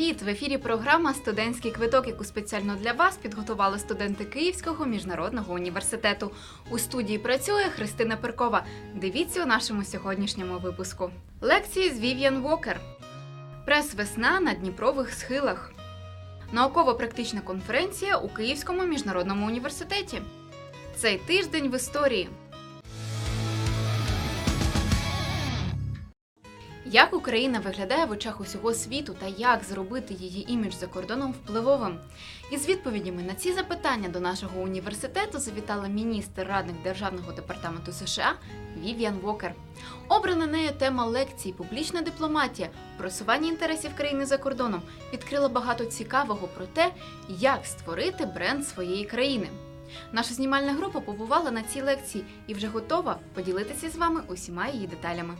Привіт! В ефірі програма Студентський квиток, яку спеціально для вас підготували студенти Київського міжнародного університету. У студії працює Христина Перкова. Дивіться у нашому сьогоднішньому випуску. Лекції з Вів'ян Вокер. Прес-весна на Дніпрових схилах. Науково-практична конференція у Київському міжнародному університеті. Цей тиждень в історії. Як Україна виглядає в очах усього світу та як зробити її імідж за кордоном впливовим? Із відповідями на ці запитання до нашого університету завітала міністр радник Державного департаменту США Вів'ян Вокер. Обрана нею тема лекцій Публічна дипломатія, просування інтересів країни за кордоном відкрила багато цікавого про те, як створити бренд своєї країни. Наша знімальна група побувала на цій лекції і вже готова поділитися з вами усіма її деталями.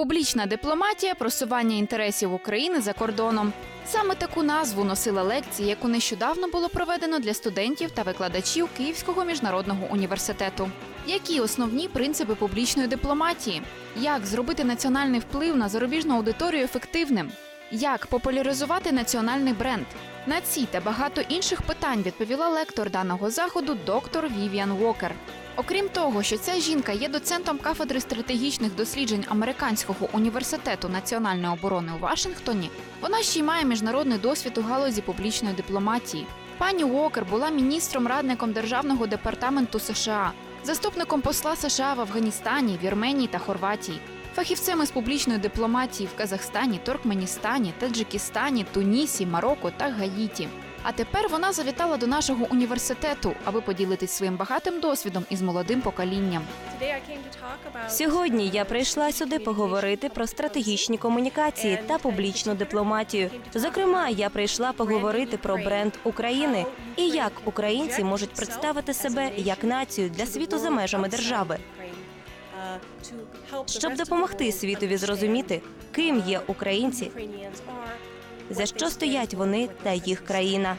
Публічна дипломатія просування інтересів України за кордоном. Саме таку назву носила лекція, яку нещодавно було проведено для студентів та викладачів Київського міжнародного університету. Які основні принципи публічної дипломатії? Як зробити національний вплив на зарубіжну аудиторію ефективним? Як популяризувати національний бренд? На ці та багато інших питань відповіла лектор даного заходу доктор Вівіан Уокер. Окрім того, що ця жінка є доцентом кафедри стратегічних досліджень Американського університету національної оборони у Вашингтоні, вона ще й має міжнародний досвід у галузі публічної дипломатії. Пані Уокер була міністром радником Державного департаменту США, заступником посла США в Афганістані, Вірменії та Хорватії, фахівцем із публічної дипломатії в Казахстані, Туркменістані, Таджикистані, Тунісі, Марокко та Гаїті. А тепер вона завітала до нашого університету, аби поділитись своїм багатим досвідом із молодим поколінням. Сьогодні я прийшла сюди поговорити про стратегічні комунікації та публічну дипломатію. Зокрема, я прийшла поговорити про бренд України і як українці можуть представити себе як націю для світу за межами держави, щоб допомогти світові зрозуміти, ким є українці, за що стоять вони та їх країна.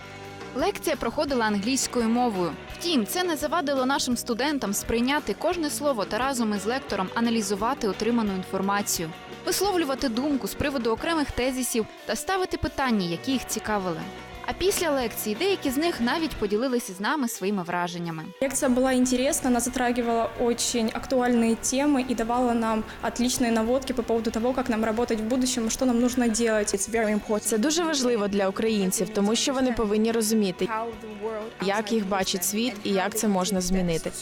Лекція проходила англійською мовою. Втім, це не завадило нашим студентам сприйняти кожне слово та разом із лектором аналізувати отриману інформацію, висловлювати думку з приводу окремих тезисів та ставити питання, які їх цікавили. А після лекції деякі з них навіть поділилися з нами своїми враженнями. Лекция была интересна, она затрагивала очень актуальные темы и давала нам отличные наводки по поводу того, как нам работать в будущем, и что нам нужно делать. Це дуже важливо для українців, тому що вони повинні розуміти, як їх бачить світ і як це можна змінити.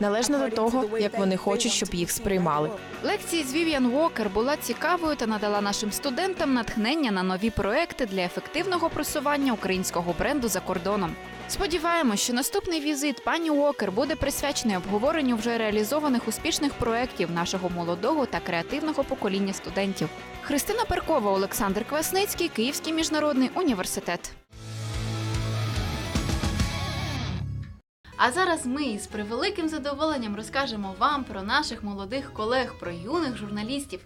Належно до того, як вони хочуть, щоб їх сприймали. Лекція з Вів'ян Уокер була цікавою та надала нашим студентам натхнення на нові проекти для ефективного просування українського бренду за кордоном. Сподіваємось, що наступний візит пані Уокер буде присвячений обговоренню вже реалізованих успішних проєктів нашого молодого та креативного покоління студентів. Христина Перкова, Олександр Квасницький, Київський міжнародний університет. А зараз ми із превеликим задоволенням розкажемо вам про наших молодих колег, про юних журналістів.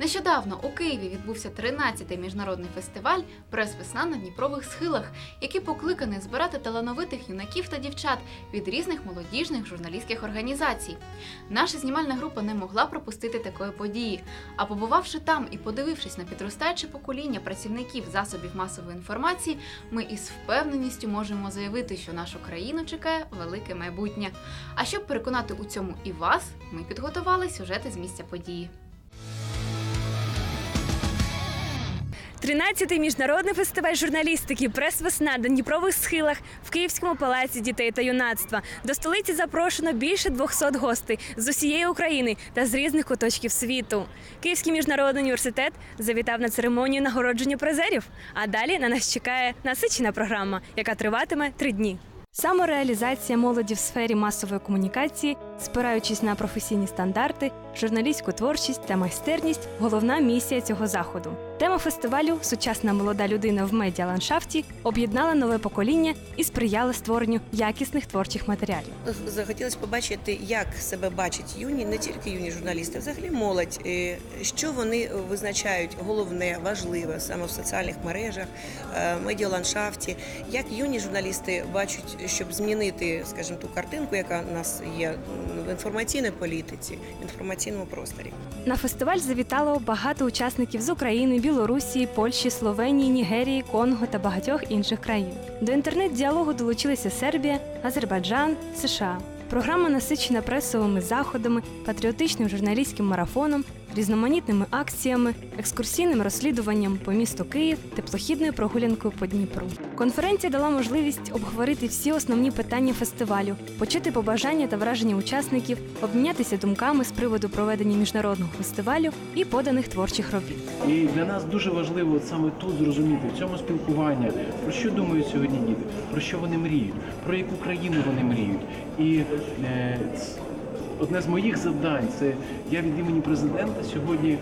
Нещодавно у Києві відбувся 13-й міжнародний фестиваль Прес-весна на Дніпрових схилах, який покликаний збирати талановитих юнаків та дівчат від різних молодіжних журналістських організацій. Наша знімальна група не могла пропустити такої події. А побувавши там і подивившись на підростаюче покоління працівників засобів масової інформації, ми із впевненістю можемо заявити, що нашу країну чекає велике майбутнє. А щоб переконати у цьому і вас, ми підготували сюжети з місця події. 13-й міжнародний фестиваль журналістики Прес-весна на Дніпрових схилах в Київському палаці дітей та юнацтва. До столиці запрошено більше 200 гостей з усієї України та з різних куточків світу. Київський міжнародний університет завітав на церемонію нагородження призерів. А далі на нас чекає насичена програма, яка триватиме три дні. Самореалізація молоді в сфері масової комунікації, спираючись на професійні стандарти, журналістську творчість та майстерність головна місія цього заходу. Тема фестивалю Сучасна молода людина в медіаландшафті об'єднала нове покоління і сприяла створенню якісних творчих матеріалів. Захотілося побачити, як себе бачать юні, не тільки юні журналісти, а взагалі молодь, е, що вони визначають головне, важливе саме в соціальних мережах, е, медіаландшафті, як юні журналісти бачать, щоб змінити, скажімо, ту картинку, яка в нас є в інформаційній політиці, інформаційній інформаційному просторі. На фестиваль завітало багато учасників з України, Білорусі, Польщі, Словенії, Нігерії, Конго та багатьох інших країн. До інтернет-діалогу долучилися Сербія, Азербайджан, США. Програма насичена пресовими заходами, патріотичним журналістським марафоном, різноманітними акціями, екскурсійним розслідуванням по місту Київ, теплохідною прогулянкою по Дніпру. Конференція дала можливість обговорити всі основні питання фестивалю, почути побажання та враження учасників, обмінятися думками з приводу проведення міжнародного фестивалю і поданих творчих робіт. І для нас дуже важливо саме тут зрозуміти в цьому спілкуванні, про що думають сьогодні діти, про що вони мріють, про яку країну вони мріють. І е, одне з моїх завдань це я від імені президента сьогодні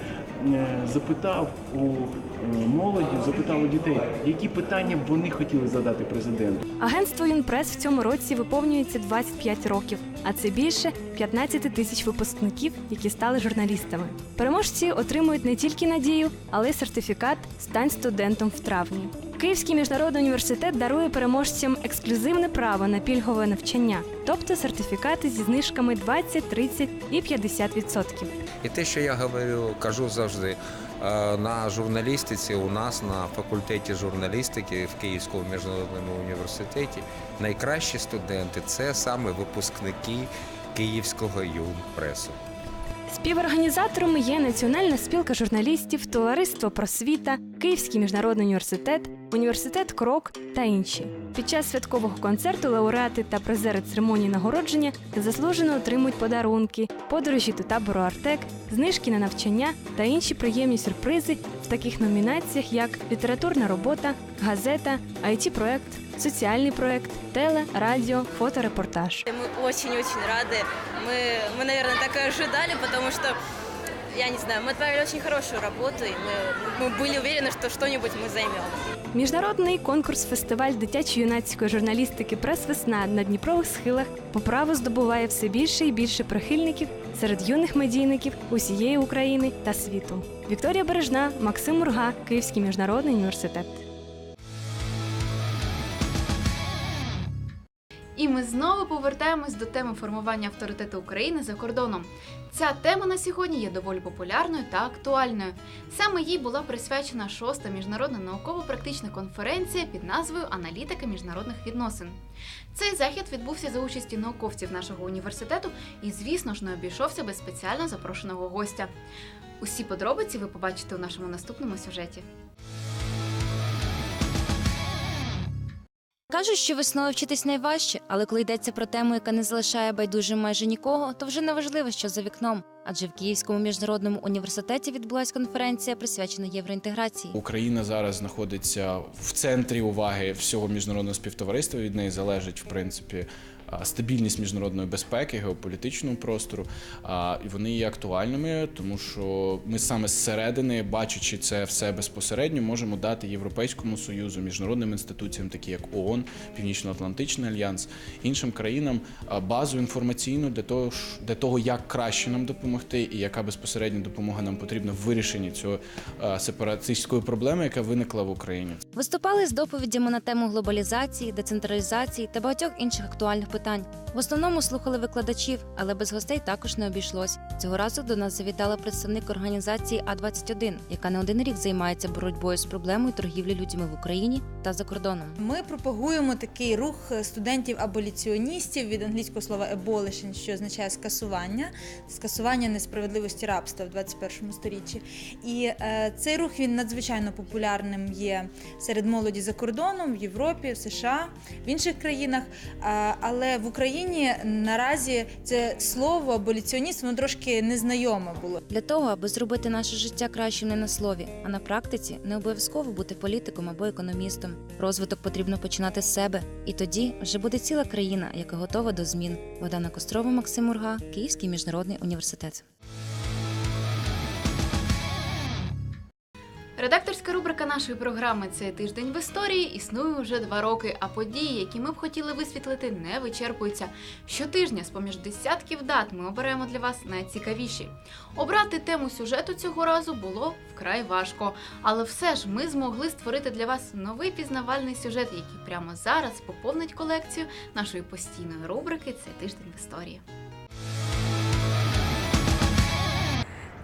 запитав у е, молоді, запитав у дітей, які питання б вони хотіли задати президенту. Агентство Юнпрес в цьому році виповнюється 25 років, а це більше 15 тисяч випускників, які стали журналістами. Переможці отримують не тільки надію, але й сертифікат Стань студентом в травні. Київський міжнародний університет дарує переможцям ексклюзивне право на пільгове навчання, тобто сертифікати зі знижками 20, 30 і 50%. відсотків. І те, що я говорю, кажу завжди е, на журналістиці, у нас на факультеті журналістики в Київському міжнародному університеті найкращі студенти це саме випускники Київського юнпресу. Співорганізаторами є Національна спілка журналістів, Товариство Просвіта, Київський міжнародний університет, університет Крок та інші. Під час святкового концерту лауреати та призери церемонії нагородження заслужено отримують подарунки, подорожі до табору Артек, знижки на навчання та інші приємні сюрпризи в таких номінаціях, як літературна робота, газета, it проект соціальний проект, теле, радіо, фоторепортаж. Мы очень-очень рады. Мы, мы, наверное, так и ожидали, потому что, я не знаю, мы отправили очень хорошую работу, и мы, мы были уверены, что что-нибудь мы займем. Міжнародний конкурс-фестиваль дитячо-юнацької журналістики Прес-весна на Дніпрових схилах по праву здобуває все більше і більше прихильників серед юних медійників усієї України та світу. Вікторія Бережна, Максим Мурга, Київський міжнародний університет. І ми знову повертаємось до теми формування авторитету України за кордоном. Ця тема на сьогодні є доволі популярною та актуальною. Саме їй була присвячена шоста міжнародна науково-практична конференція під назвою Аналітика міжнародних відносин. Цей захід відбувся за участі науковців нашого університету і, звісно ж, не обійшовся без спеціально запрошеного гостя. Усі подробиці ви побачите у нашому наступному сюжеті. Кажуть, що весною вчитись найважче, але коли йдеться про тему, яка не залишає байдужим майже нікого, то вже не важливо, що за вікном. Адже в Київському міжнародному університеті відбулася конференція, присвячена євроінтеграції. Україна зараз знаходиться в центрі уваги всього міжнародного співтовариства. Від неї залежить, в принципі, стабільність міжнародної безпеки, геополітичного простору. І вони є актуальними, тому що ми саме зсередини, бачачи це все безпосередньо, можемо дати Європейському союзу, міжнародним інституціям, такі як ООН, Північно-Атлантичний альянс, іншим країнам базу інформаційну для того, для того, як краще нам допомогти, і яка безпосередня допомога нам потрібна в вирішенні цього сепаратистської проблеми, яка виникла в Україні. Виступали з доповідями на тему глобалізації, децентралізації та багатьох інших актуальних питань. В основному слухали викладачів, але без гостей також не обійшлось. Цього разу до нас завітала представник організації А21, яка не один рік займається боротьбою з проблемою торгівлі людьми в Україні та за кордоном. Ми пропагуємо такий рух студентів-аболіціоністів від англійського слова abolition, що означає скасування, скасування несправедливості рабства в 21 сторіччі. І е, цей рух він надзвичайно популярним є серед молоді за кордоном, в Європі, в США, в інших країнах. А, але в Україні наразі це слово аболіціоніст воно трошки незнайоме було. Для того, аби зробити наше життя кращим не на слові, а на практиці, не обов'язково бути політиком або економістом. Розвиток потрібно починати з себе, і тоді вже буде ціла країна, яка готова до змін. Богдана Кострова, Максим Урга, Київський міжнародний університет. Редакторська рубрика нашої програми Цей тиждень в історії існує вже два роки, а події, які ми б хотіли висвітлити, не вичерпуються. Щотижня, з поміж десятків дат, ми оберемо для вас найцікавіші. Обрати тему сюжету цього разу було вкрай важко, але все ж ми змогли створити для вас новий пізнавальний сюжет, який прямо зараз поповнить колекцію нашої постійної рубрики Цей тиждень в історії.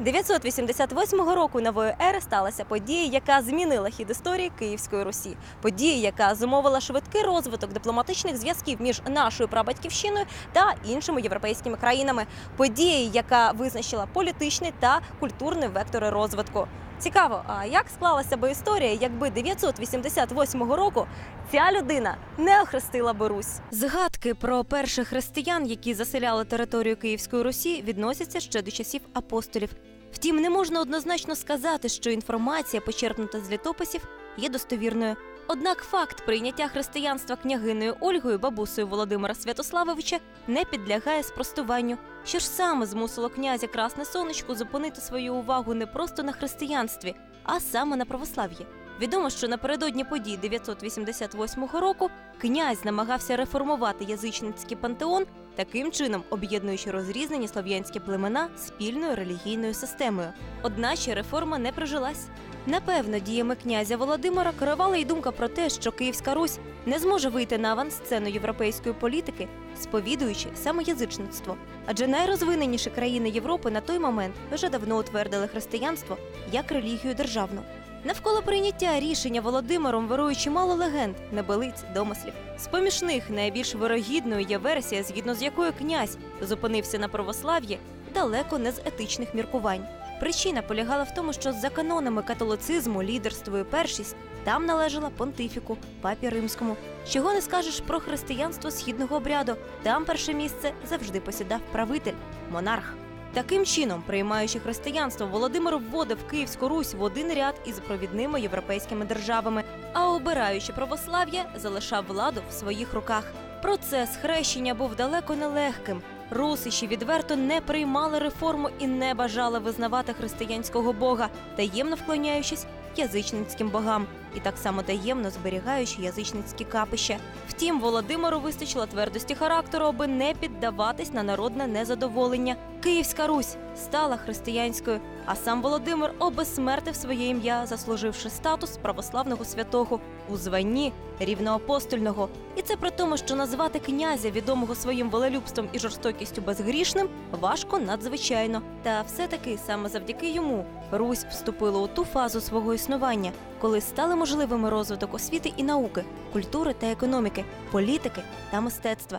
988 року нової ери сталася подія, яка змінила хід історії Київської Русі. Подія, яка зумовила швидкий розвиток дипломатичних зв'язків між нашою прабатьківщиною та іншими європейськими країнами. Подія, яка визначила політичний та культурний вектори розвитку. Цікаво, а як склалася би історія, якби 988 року ця людина не охрестила би Русь? Згадки про перших християн, які заселяли територію Київської Русі, відносяться ще до часів апостолів. Втім, не можна однозначно сказати, що інформація, почерпнута з літописів, є достовірною. Однак факт прийняття християнства княгиною Ольгою, бабусею Володимира Святославовича, не підлягає спростуванню. Що ж саме змусило князя Красне Сонечко зупинити свою увагу не просто на християнстві, а саме на православ'ї? Відомо, що напередодні подій 988 року князь намагався реформувати язичницький пантеон, таким чином об'єднуючи розрізнені слов'янські племена спільною релігійною системою. Одначе реформа не прижилась. Напевно, діями князя Володимира керувала й думка про те, що Київська Русь не зможе вийти на авансцену європейської політики, сповідуючи саме язичництво. Адже найрозвиненіші країни Європи на той момент вже давно утвердили християнство як релігію державну. Навколо прийняття рішення Володимиром вирує чимало легенд, небелиць, домислів. З поміж них найбільш вирогідною є версія, згідно з якою князь зупинився на православ'ї далеко не з етичних міркувань. Причина полягала в тому, що за канонами католицизму лідерство і першість там належала понтифіку, папі римському. Чого не скажеш про християнство східного обряду? Там перше місце завжди посідав правитель, монарх. Таким чином, приймаючи християнство, Володимир вводив Київську Русь в один ряд із провідними європейськими державами, а обираючи православ'я, залишав владу в своїх руках. Процес хрещення був далеко не легким. Русичі відверто не приймали реформу і не бажали визнавати християнського бога, таємно вклоняючись язичницьким богам і так само таємно зберігаючи язичницькі капища. Втім, Володимиру вистачило твердості характеру, аби не піддаватись на народне незадоволення. Київська Русь стала християнською, а сам Володимир обезсмертив своє ім'я, заслуживши статус православного святого у званні рівноапостольного. І це при тому, що назвати князя, відомого своїм волелюбством і жорстокістю безгрішним, важко надзвичайно. Та все-таки саме завдяки йому Русь вступила у ту фазу свого існування, коли стали можливими розвиток освіти і науки, культури та економіки, політики та мистецтва.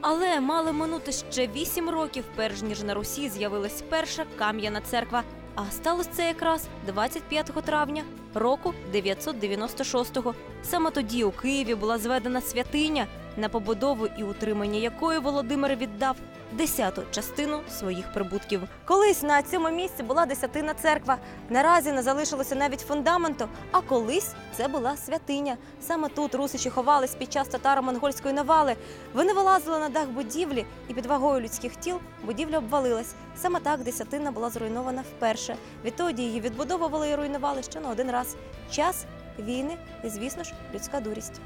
Але мали минути ще вісім років, перш ніж на Русі з'явилась перша кам'яна церква. А сталося це якраз 25 травня року 996-го. Саме тоді у Києві була зведена святиня, на побудову і утримання якої Володимир віддав десяту частину своїх прибутків. Колись на цьому місці була десятина церква. Наразі не залишилося навіть фундаменту, а колись це була святиня. Саме тут русичі ховались під час татаро-монгольської навали. Вони вилазили на дах будівлі, і під вагою людських тіл будівля обвалилась. Саме так десятина була зруйнована вперше. Відтоді її відбудовували і руйнували ще на один раз. Час війни і, звісно ж, людська дурість.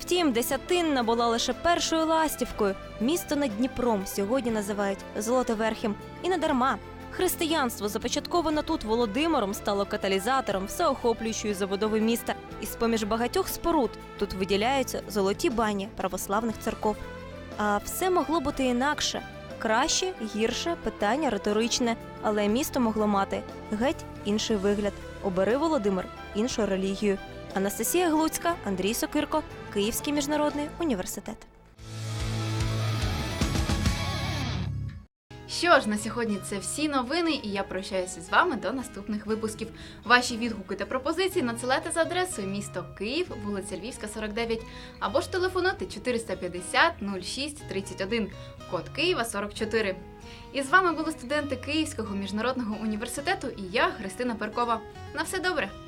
Втім, десятинна була лише першою ластівкою. Місто над Дніпром сьогодні називають Золотоверхім. І не дарма. Християнство, започатковане тут Володимиром, стало каталізатором всеохоплюючої забудови міста. І з-поміж багатьох споруд тут виділяються золоті бані православних церков. А все могло бути інакше. Краще, гірше, питання риторичне, але місто могло мати геть інший вигляд. Обери Володимир іншу релігію. Анастасія Глуцька, Андрій Сокирко, Київський міжнародний університет. Що ж, на сьогодні це всі новини, і я прощаюся з вами до наступних випусків. Ваші відгуки та пропозиції надсилайте за адресою місто Київ, вулиця Львівська, 49, або ж телефонуйте 450 06 31, код Києва 44. І з вами були студенти Київського міжнародного університету і я, Христина Перкова. На все добре!